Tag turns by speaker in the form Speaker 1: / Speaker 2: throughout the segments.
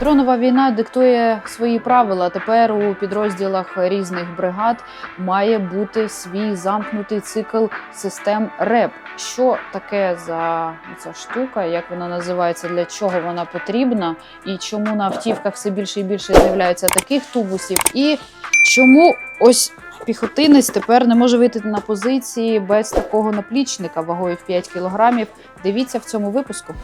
Speaker 1: світова війна диктує свої правила. Тепер у підрозділах різних бригад має бути свій замкнутий цикл систем РЕП. Що таке за ця штука? Як вона називається? Для чого вона потрібна? І чому на автівках все більше і більше з'являється таких тубусів? І чому ось піхотинець тепер не може вийти на позиції без такого наплічника вагою в 5 кілограмів? Дивіться в цьому випуску.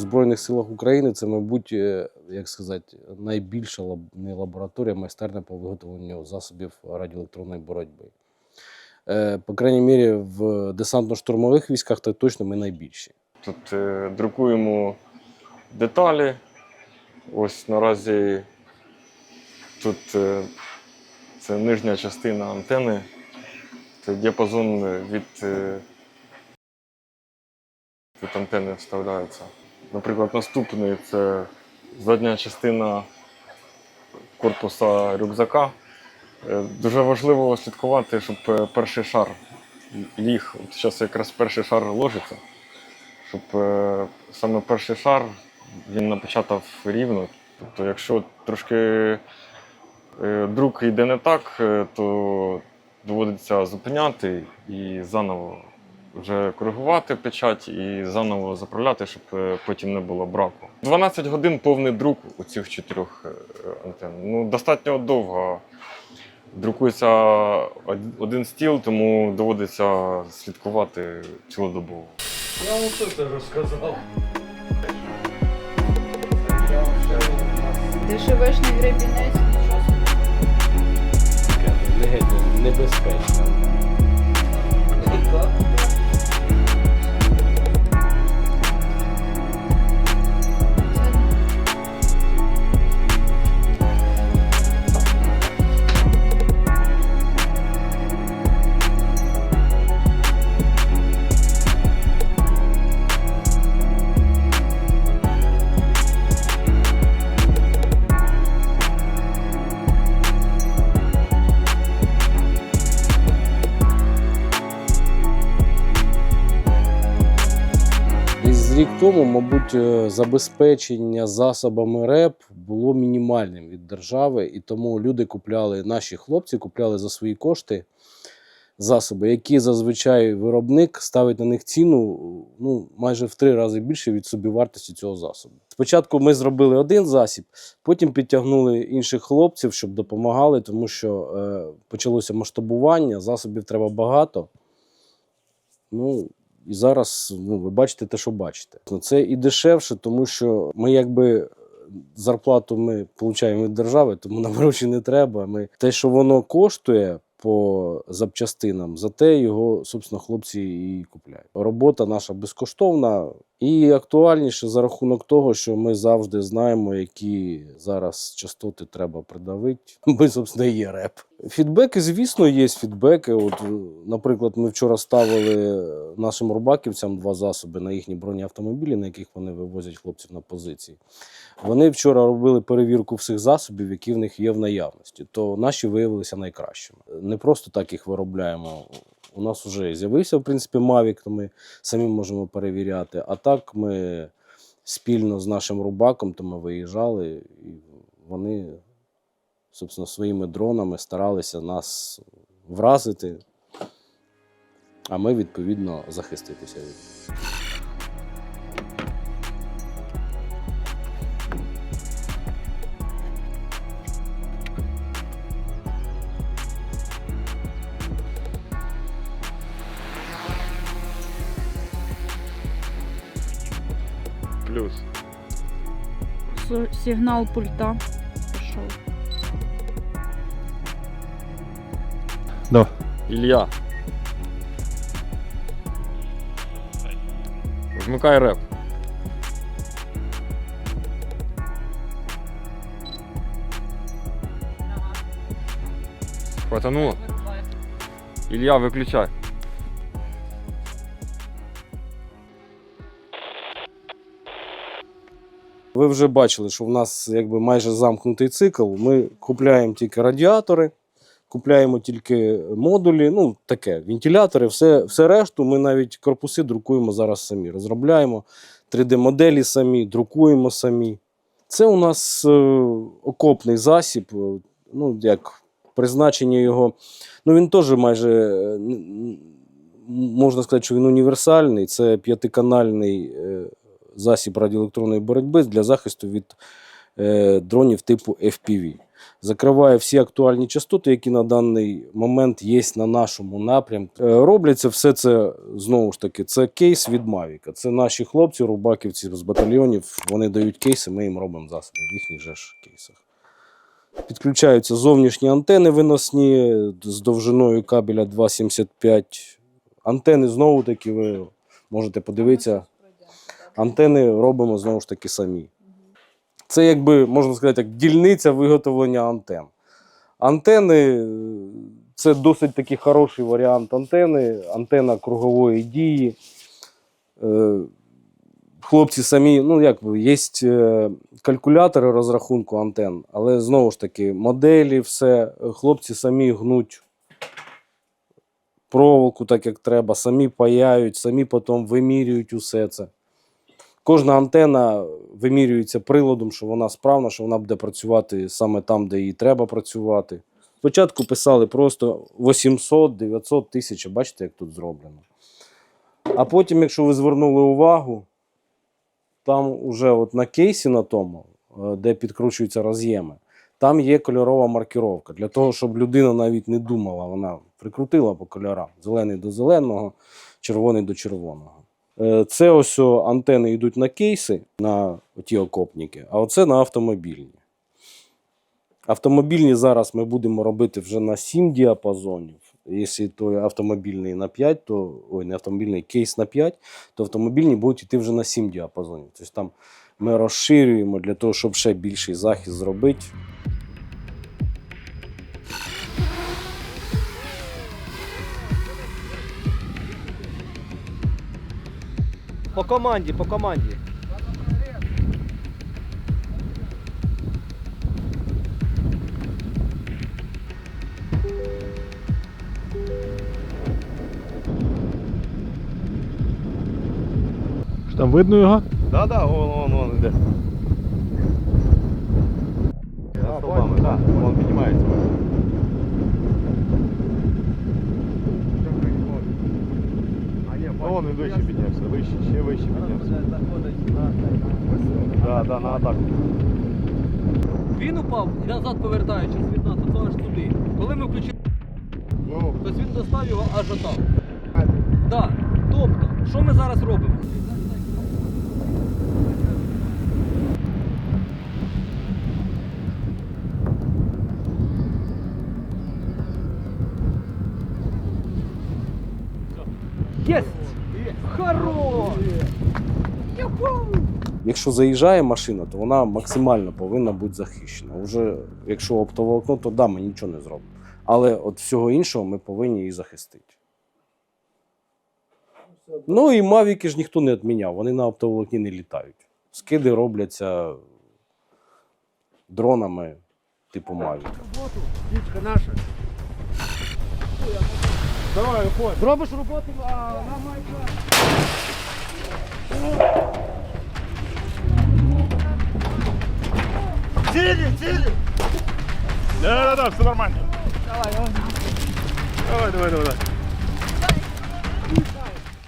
Speaker 2: Збройних силах України це, мабуть, е, як сказати, найбільша не лабораторія, майстерня по виготовленню засобів радіоелектронної боротьби. Е, По крайній мірі, в десантно-штурмових військах то точно ми найбільші.
Speaker 3: Тут е, друкуємо деталі. Ось наразі тут е, це нижня частина антени. Це діапазон від, е, від антени вставляється. Наприклад, наступний це задня частина корпуса рюкзака. Е, Дуже важливо слідкувати, щоб е, перший шар ліг. От зараз якраз перший шар ложиться щоб е, саме перший шар він напечатав рівно. Тобто, якщо трошки друк йде не так, то доводиться зупиняти і заново вже коригувати печать і заново заправляти, щоб е, потім не було браку. 12 годин повний друк у цих чотирьох е, антенн. Ну, достатньо довго. Друкується один стіл, тому доводиться слідкувати цілодобово.
Speaker 4: Я вам все це розказав.
Speaker 1: Дешевешний гребінець, нічого собі.
Speaker 2: Небезпечно. Рік тому, мабуть, е, забезпечення засобами РЕП було мінімальним від держави, і тому люди купляли, наші хлопці купляли за свої кошти засоби, які зазвичай виробник ставить на них ціну ну, майже в три рази більше від собівартості цього засобу. Спочатку ми зробили один засіб, потім підтягнули інших хлопців, щоб допомагали, тому що е, почалося масштабування, засобів треба багато. Ну, і зараз ну, ви бачите те, що бачите. Ну, Це і дешевше, тому що ми якби зарплату ми отримуємо від держави, тому нам гроші не треба. Ми те, що воно коштує по запчастинам, за те його, собственно, хлопці і купляють. Робота наша безкоштовна і актуальніше за рахунок того, що ми завжди знаємо, які зараз частоти треба придавити. Ми, собственно, є реп. Фідбеки, звісно, є фідбеки. От, наприклад, ми вчора ставили нашим рубаківцям два засоби на їхні бронеавтомобілі, на яких вони вивозять хлопців на позиції. Вони вчора робили перевірку всіх засобів, які в них є в наявності. То наші виявилися найкращими. Не просто так їх виробляємо. У нас вже з'явився, в принципі, Mavic, то ми самі можемо перевіряти. А так ми спільно з нашим рубаком то ми виїжджали, і вони собственно, своїми дронами старалися нас вразити, а ми, відповідно, захиститися від.
Speaker 3: Плюс.
Speaker 1: Сигнал пульта пішов.
Speaker 3: Ілля. Вмикай реп. Хватануло? Ілля, виключай.
Speaker 2: Ви вже бачили, що в нас якби майже замкнутий цикл. Ми купляємо тільки радіатори, купляємо тільки модулі, ну таке, вентилятори, все, все решту. Ми навіть корпуси друкуємо зараз самі. Розробляємо 3D-моделі самі, друкуємо самі. Це у нас е, окопний засіб, е, ну як призначення його. Ну він теж майже е, можна сказати, що він універсальний. Це п'ятиканальний засіб радіоелектронної боротьби для захисту від е, дронів типу FPV. Закриває всі актуальні частоти, які на даний момент є на нашому напрямку. Е, Робляться все це знову ж таки. Це кейс від Мавіка. Це наші хлопці, рубаківці з батальйонів. Вони дають кейси, ми їм робимо засоби в їхніх же ж кейсах. Підключаються зовнішні антени виносні з довжиною кабеля 2,75. Антени знову таки ви можете подивитися. Антени робимо знову ж таки самі. Це якби можна сказати, як дільниця виготовлення антен. Антени це досить такий хороший варіант антени, антена кругової дії. Е, Хлопці самі, ну як є е, калькулятори розрахунку антен, але знову ж таки, моделі, все, хлопці самі гнуть проволоку так, як треба, самі паяють, самі потім вимірюють усе це. Кожна антена вимірюється приладом, що вона справна, що вона буде працювати саме там, де їй треба працювати. Спочатку писали просто 800-900 тисяч, бачите, як тут зроблено. А потім, якщо ви звернули увагу, там уже от на кейсі на тому, е, де підкручуються роз'єми, там є кольорова маркіровка. Для того, щоб людина навіть не думала, вона прикрутила по кольорам: зелений до зеленого, червоний до червоного. Е, Це ось антени йдуть на кейси, на ті окопники, а оце на автомобільні. Автомобільні зараз ми будемо робити вже на 7 діапазонів. Якщо той автомобільний на 5, то ой, не автомобільний кейс на 5, то автомобільні будуть йти вже на 7 діапазонів. Тобто там ми розширюємо для того, щоб ще більший захист зробити.
Speaker 5: По команді, по команді.
Speaker 6: Що там видно його?
Speaker 5: Да, да, вон, вон, вон іде. За столбами, так, вон піднімається. Вон він вище піднявся, вище, ще вище. Да, да, на атаку.
Speaker 7: Він упав і назад повертаючись від нас, ото аж туди. Коли ми включили, тобто він достав його аж отак. Так. Тобто, що ми зараз робимо? Єсть!
Speaker 2: Якщо заїжджає машина, то вона максимально повинна бути захищена. Уже якщо оптоволокно, то да, ми нічого не зробимо. Але от всього іншого ми повинні її захистити. Ну і мавіки ж ніхто не відміняв, вони на оптоволокні не літають. Скиди робляться дронами типу Мавіка.
Speaker 5: Зробиш роботу, а нам має
Speaker 6: Да, да, да, все нормально. Давай, давай, давай.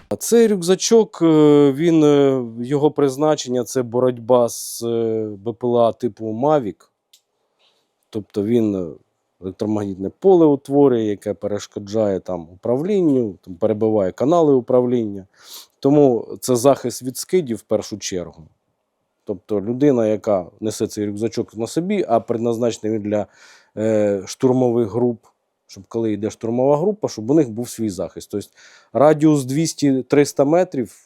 Speaker 2: А Цей рюкзачок, е, він, е, його призначення це боротьба з е, БПЛА типу Mavic. Тобто він електромагнітне поле утворює, яке перешкоджає там управлінню, там перебиває канали управління. Тому це захист від скидів в першу чергу. Тобто людина, яка несе цей рюкзачок на собі, а предназначений він для е, штурмових груп, щоб коли йде штурмова група, щоб у них був свій захист. Тобто радіус 200-300 метрів,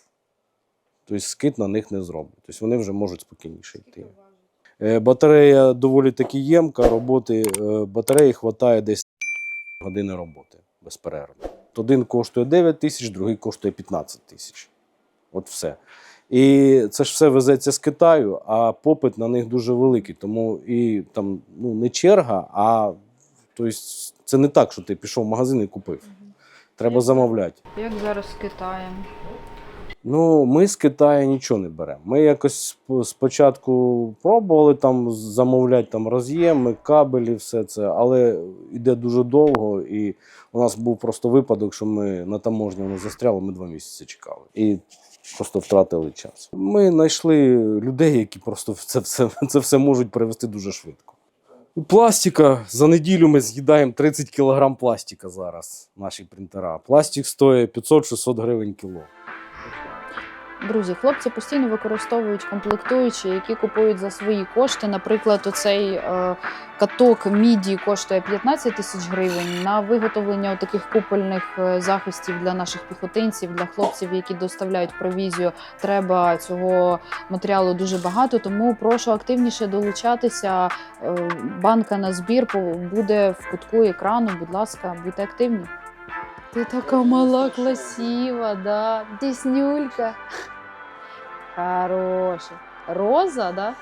Speaker 2: тобто скид на них не зробить. Тобто вони вже можуть спокійніше йти. Е, Батарея доволі таки ємка, роботи е, батареї вистачає десь години роботи безперервно. Один коштує 9 тисяч, другий коштує 15 тисяч. От все. І це ж все везеться з Китаю, а попит на них дуже великий. Тому і там ну, не черга, а тобто, це не так, що ти пішов в магазин і купив. Треба замовляти.
Speaker 1: Як зараз з Китаєм?
Speaker 2: Ну, ми з Китаю нічого не беремо. Ми якось спочатку пробували там замовляти там роз'єми, кабелі, все це, але йде дуже довго. І у нас був просто випадок, що ми на таможні воно застряло, ми два місяці чекали. І просто втратили час. Ми знайшли людей, які просто це все, це все можуть привезти дуже швидко. Пластика за неділю ми з'їдаємо 30 кг пластика зараз, наші принтера. Пластик стоїть 500-600 гривень кіло.
Speaker 1: Друзі, хлопці постійно використовують комплектуючі, які купують за свої кошти. Наприклад, оцей е, каток міді коштує 15 тисяч гривень. На виготовлення таких купольних е, захистів для наших піхотинців, для хлопців, які доставляють провізію, треба цього матеріалу дуже багато. Тому прошу активніше долучатися. Е, банка на збір буде в кутку екрану. Будь ласка, будьте активні. Ти така мала, красива, да. Деснюлька. Хороша. Роза, да?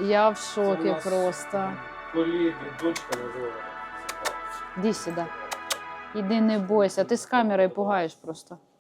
Speaker 1: Я в шокі просто.
Speaker 2: Колеги, дочка називала.
Speaker 1: Іди сюди. Іди не бойся, ти з камерою пугаєш просто.